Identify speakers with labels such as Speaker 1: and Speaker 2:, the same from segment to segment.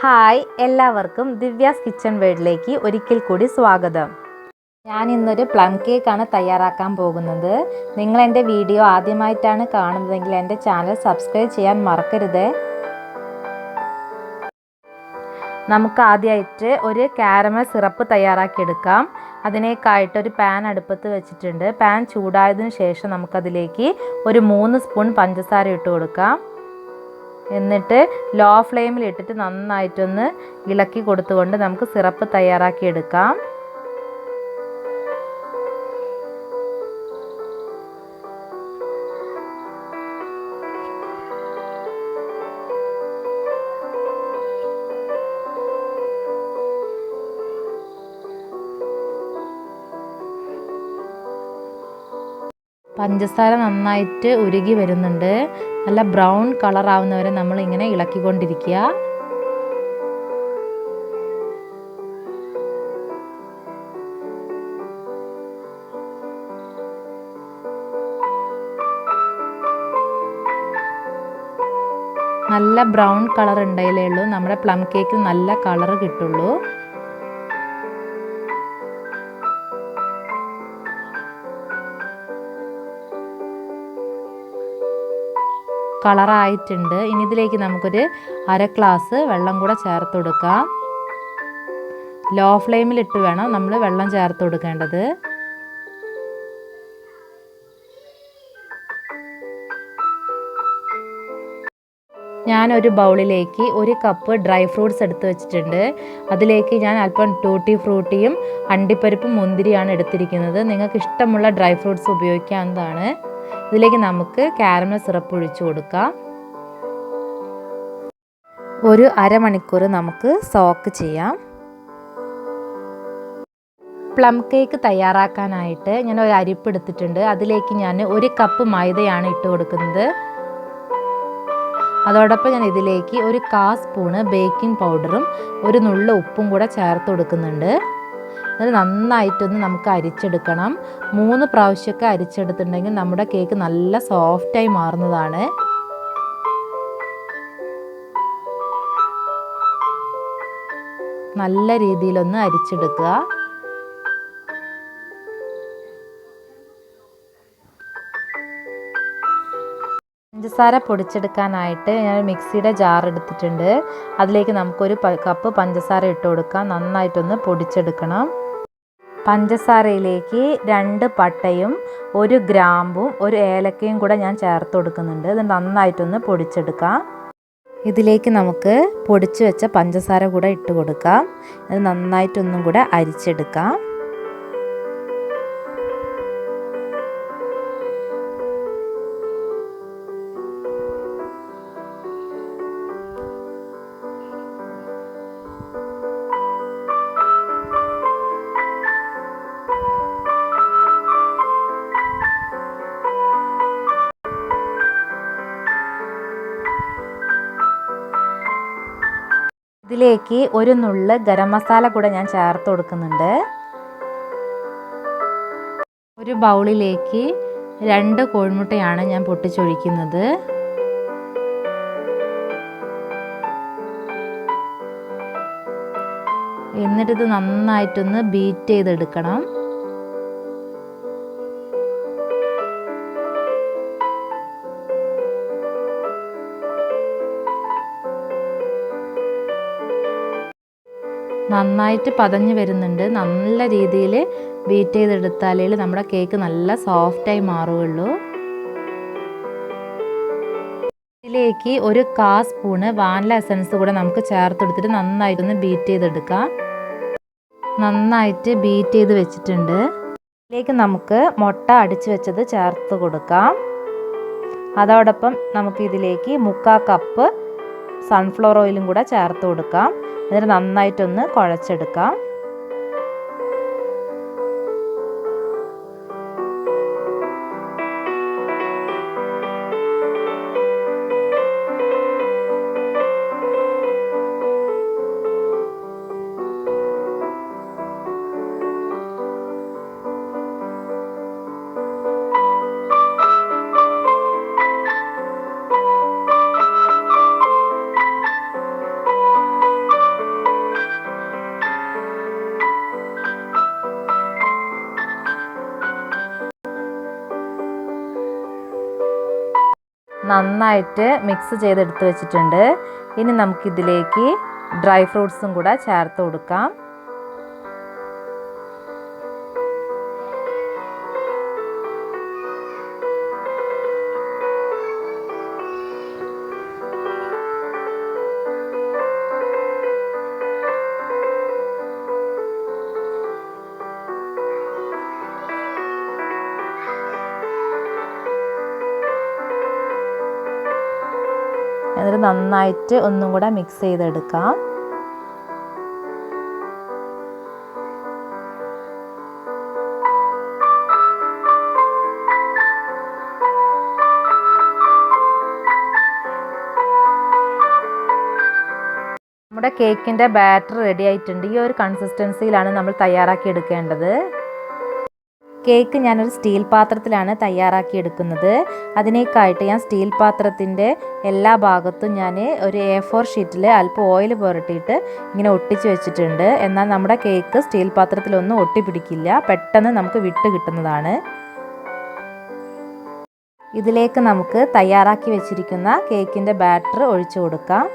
Speaker 1: Hi എല്ലാവർക്കും Divya's kitchen വേൾഡിലേക്ക് ഒരിക്കൽ കൂടി സ്വാഗതം. ഞാൻ ഇന്നൊരു പ്ലം കേക്കാണ് തയ്യാറാക്കാൻ പോകുന്നത്. നിങ്ങൾ എന്റെ വീഡിയോ ആദ്യമായിട്ടാണ് കാണുന്നതെങ്കിൽ എന്റെ ചാനൽ സബ്സ്ക്രൈബ് ചെയ്യാൻ മറക്കരുത്. നമുക്ക് ആദ്യമായിട്ട് ഒരു കാരമൽ സിറപ്പ് തയ്യാറാക്കിയെടുക്കാം. അതിനേക്കായിട്ട് ഒരു പാൻ അടുപ്പത്ത് വെച്ചിട്ടുണ്ട്. പാൻ ചൂടായതിനു ശേഷം നമുക്കതിലേക്ക് ഒരു മൂന്ന് സ്പൂൺ പഞ്ചസാര ഇട്ട് കൊടുക്കാം. എന്നിട്ട് ലോ ഫ്ലെയിമിൽ ഇട്ടിട്ട് നന്നായിട്ടൊന്ന് ഇളക്കി കൊടുത്തുകൊണ്ട് നമുക്ക് സിറപ്പ് തയ്യാറാക്കി എടുക്കാം പഞ്ചസാര നന്നായിട്ട് ഉരുകി വരുന്നുണ്ട്. നല്ല ബ്രൗൺ കളർ ആവുന്നവരെ നമ്മൾ ഇങ്ങനെ ഇളക്കിക്കൊണ്ടിരിക്കുക. നല്ല ബ്രൗൺ കളർ ഉണ്ടായാലേ ഉള്ളൂ. നമ്മുടെ പ്ലം കേക്ക് നല്ല കളർ കിട്ടുള്ളൂ. കളറായിട്ടുണ്ട്. ഇനി ഇതിലേക്ക് നമുക്കൊരു അര ഗ്ലാസ് വെള്ളം കൂടെ ചേർത്ത് കൊടുക്കാം. ലോ ഫ്ലെയിമിലിട്ട് വേണം നമ്മൾ വെള്ളം ചേർത്ത് കൊടുക്കേണ്ടത്. ഞാനൊരു ബൗളിലേക്ക് ഒരു കപ്പ് ഡ്രൈ ഫ്രൂട്ട്സ് എടുത്ത് വെച്ചിട്ടുണ്ട്. അതിലേക്ക് ഞാൻ അല്പം ടൂട്ടി ഫ്രൂട്ടിയും അണ്ടിപ്പരിപ്പും മുന്തിരിയാണ് എടുത്തിരിക്കുന്നത്. നിങ്ങൾക്ക് ഇഷ്ടമുള്ള ഡ്രൈ ഫ്രൂട്ട്സ് ഉപയോഗിക്കാവുന്നതാണ്. ഇതിലേക്ക് നമുക്ക് കാരമൽ സിറപ്പ് ഒഴിച്ചു കൊടുക്കാം. ഒരു അരമണിക്കൂർ നമുക്ക് സോക്ക് ചെയ്യാം. പ്ലം കേക്ക് തയ്യാറാക്കാനായിട്ട് ഞാൻ ഒരു അരിപ്പ് എടുത്തിട്ടുണ്ട്. അതിലേക്ക് ഞാൻ ഒരു കപ്പ് മൈദയാണ് ഇട്ട് കൊടുക്കുന്നത്. അതോടൊപ്പം ഞാൻ ഇതിലേക്ക് ഒരു കാ സ്പൂണ് ബേക്കിംഗ് പൗഡറും ഒരു നുള്ള ഉപ്പും കൂടെ ചേർത്ത് കൊടുക്കുന്നുണ്ട്. അത് നന്നായിട്ടൊന്ന് നമുക്ക് അരിച്ചെടുക്കണം. മൂന്ന് പ്രാവശ്യമൊക്കെ അരിച്ചെടുത്തിട്ടുണ്ടെങ്കിൽ നമ്മുടെ കേക്ക് നല്ല സോഫ്റ്റായി മാറുന്നതാണ്. നല്ല രീതിയിലൊന്ന് അരിച്ചെടുക്കുക. പഞ്ചസാര പൊടിച്ചെടുക്കാനായിട്ട് ഞാൻ മിക്സിയുടെ ജാർ എടുത്തിട്ടുണ്ട്. അതിലേക്ക് നമുക്കൊരു കപ്പ് പഞ്ചസാര ഇട്ട് കൊടുക്കാം. നന്നായിട്ടൊന്ന് പൊടിച്ചെടുക്കണം. പഞ്ചസാരയിലേക്ക് രണ്ട് പട്ടയും ഒരു ഗ്രാമ്പും ഒരു ഏലക്കയും കൂടെ ഞാൻ ചേർത്ത് കൊടുക്കുന്നുണ്ട്. ഇത് നന്നായിട്ടൊന്ന് പൊടിച്ചെടുക്കാം. ഇതിലേക്ക് നമുക്ക് പൊടിച്ചു വെച്ച പഞ്ചസാര കൂടെ ഇട്ട് കൊടുക്കാം. ഇത് നന്നായിട്ടൊന്നും കൂടെ അരിച്ചെടുക്കാം. ഇതിലേക്ക് ഒരു നുള്ള് ഗരം മസാല കൂടെ ഞാൻ ചേർത്ത് കൊടുക്കുന്നുണ്ട്. ഒരു ബൗളിലേക്ക് രണ്ട് കോഴിമുട്ടയാണ് ഞാൻ പൊട്ടിച്ചൊഴിക്കുന്നത്. എന്നിട്ടിത് നന്നായിട്ടൊന്ന് ബീറ്റ് ചെയ്തെടുക്കണം. നന്നായിട്ട് പതഞ്ഞ് വരുന്നുണ്ട്. നല്ല രീതിയിൽ ബീറ്റ് ചെയ്തെടുത്താലേ നമ്മുടെ കേക്ക് നല്ല സോഫ്റ്റായി മാറുകയുള്ളൂ. ഇതിലേക്ക് ഒരു കാ സ്പൂണ് വാനില എസൻസ് കൂടെ നമുക്ക് ചേർത്തെടുത്തിട്ട് നന്നായിട്ടൊന്ന് ബീറ്റ് ചെയ്തെടുക്കാം. നന്നായിട്ട് ബീറ്റ് ചെയ്ത് വെച്ചിട്ടുണ്ട്. ഇതിലേക്ക് നമുക്ക് മുട്ട അടിച്ച് വെച്ചത് ചേർത്ത് കൊടുക്കാം. അതോടൊപ്പം നമുക്ക് ഇതിലേക്ക് മുക്കാ കപ്പ് സൺഫ്ലവർ ഓയിലും കൂടെ ചേർത്ത് കൊടുക്കാം. എന്നിട്ട് നന്നായിട്ടൊന്ന് കുഴച്ചെടുക്കാം. നന്നായിട്ട് മിക്സ് ചെയ്തെടുത്ത് വെച്ചിട്ടുണ്ട്. ഇനി നമുക്കിതിലേക്ക് ഡ്രൈ ഫ്രൂട്ട്സും കൂടെ ചേർത്ത് കൊടുക്കാം. എന്നിട്ട് നന്നായിട്ട് ഒന്നും കൂടെ മിക്സ് ചെയ്തെടുക്കാം. നമ്മുടെ കേക്കിന്റെ ബാറ്റർ റെഡി ആയിട്ടുണ്ട്. ഈ ഒരു കൺസിസ്റ്റൻസിയിലാണ് നമ്മൾ തയ്യാറാക്കി എടുക്കേണ്ടത്. കേക്ക് ഞാനൊരു സ്റ്റീൽ പാത്രത്തിലാണ് തയ്യാറാക്കി എടുക്കുന്നത് അതിനേക്കായിട്ട് ഞാൻ സ്റ്റീൽ പാത്രത്തിന്റെ എല്ലാ ഭാഗത്തും ഞാൻ ഒരു എ ഫോർ ഷീറ്റിൽ അല്പം ഓയിൽ പുരട്ടിയിട്ട് ഇങ്ങനെ ഒട്ടിച്ച് വെച്ചിട്ടുണ്ട്. എന്നാൽ നമ്മുടെ കേക്ക് സ്റ്റീൽ പാത്രത്തിലൊന്നും ഒട്ടിപ്പിടിക്കില്ല. പെട്ടെന്ന് നമുക്ക് വിട്ട് കിട്ടുന്നതാണ്. ഇതിലേക്ക് നമുക്ക് തയ്യാറാക്കി വെച്ചിരിക്കുന്ന കേക്കിന്റെ ബാറ്റർ ഒഴിച്ചു കൊടുക്കാം.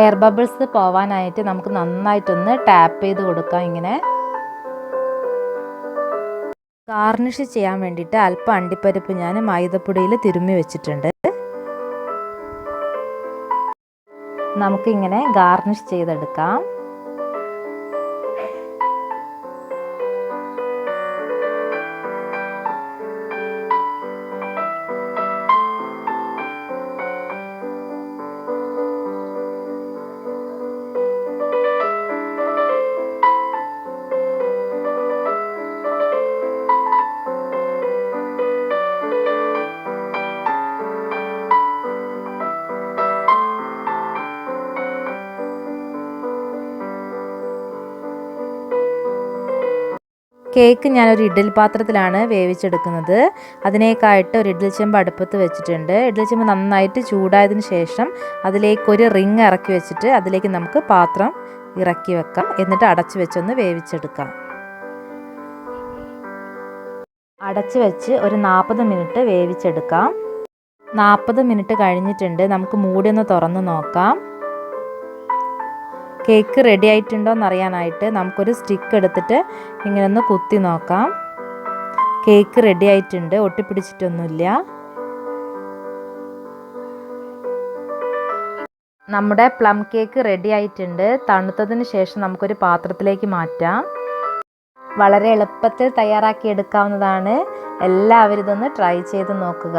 Speaker 1: എയർ ബബിൾസ് പോവാനായിട്ട് നമുക്ക് നന്നായിട്ടൊന്ന് ടാപ്പ് ചെയ്ത് കൊടുക്കാം ഇങ്ങനെ. ഗാർണിഷ് ചെയ്യാൻ വേണ്ടിയിട്ട് അല്പം അണ്ടിപ്പരിപ്പ് ഞാൻ മൈദപ്പൊടിയിൽ തിരുമ്മി വെച്ചിട്ടുണ്ട്. നമുക്കിങ്ങനെ ഗാർണിഷ് ചെയ്തെടുക്കാം. കേക്ക് ഞാനൊരു ഇഡ്ഡലി പാത്രത്തിലാണ് വേവിച്ചെടുക്കുന്നത്. അതിനേക്കായിട്ട് ഒരു ഇഡ്ഡലി ചെമ്പ് അടുപ്പത്ത് വെച്ചിട്ടുണ്ട്. ഇഡ്ഡലി ചെമ്പ് നന്നായിട്ട് ചൂടായതിന് ശേഷം അതിലേക്ക് ഒരു റിങ് ഇറക്കി വെച്ചിട്ട് അതിലേക്ക് നമുക്ക് പാത്രം ഇറക്കി വെക്കാം. എന്നിട്ട് അടച്ചു വെച്ചൊന്ന് വേവിച്ചെടുക്കാം. അടച്ചു വെച്ച് ഒരു നാൽപ്പത് മിനിറ്റ് വേവിച്ചെടുക്കാം. നാൽപ്പത് മിനിറ്റ് കഴിഞ്ഞിട്ടുണ്ട്. നമുക്ക് മൂടി ഒന്ന് തുറന്ന് നോക്കാം. കേക്ക് റെഡി ആയിട്ടുണ്ടോ എന്നറിയാനായിട്ട് നമുക്കൊരു സ്റ്റിക്ക് എടുത്തിട്ട് ഇങ്ങനെ ഒന്ന് കുത്തി നോക്കാം. കേക്ക് റെഡി ആയിട്ടുണ്ട് ഒട്ടിപ്പിടിച്ചിട്ടൊന്നുമില്ല. നമ്മുടെ പ്ലം കേക്ക് റെഡി ആയിട്ടുണ്ട്. തണുത്തതിന് ശേഷം നമുക്കൊരു പാത്രത്തിലേക്ക് മാറ്റാം. വളരെ എളുപ്പത്തിൽ തയ്യാറാക്കി എടുക്കാവുന്നതാണ്. എല്ലാവരും ഇതൊന്ന് ട്രൈ ചെയ്ത് നോക്കുക.